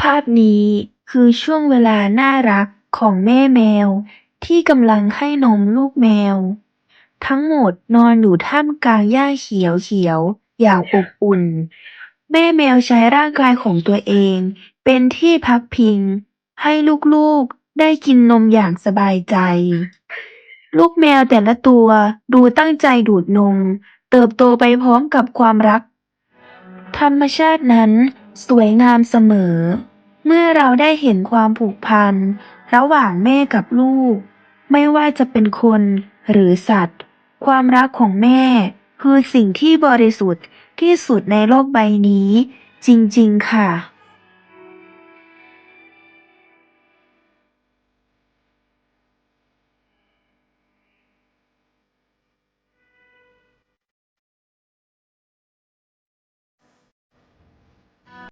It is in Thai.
ภาพนี้คือช่วงเวลาน่ารักของแม่แมวที่กำลังให้นมลูกแมว ทั้งหมดนอนอยู่ท่ามกลางหญ้าเขียวๆอย่างอบอุ่น แม่แมวใช้ร่างกายของตัวเองเป็นที่พักพิง ให้ลูกๆได้กินนมอย่างสบายใจ ลูกแมวแต่ละตัวดูตั้งใจดูดนม เติบโตไปพร้อมกับความรัก ธรรมชาตินั้น สวยงามเสมอ เมื่อเราได้เห็นความผูกพัน ระหว่างแม่กับลูก ไม่ว่าจะเป็นคนหรือสัตว์ ความรักของแม่ คือสิ่งที่บริสุทธิ์ที่สุดในโลกใบนี้ จริง ๆ ค่ะ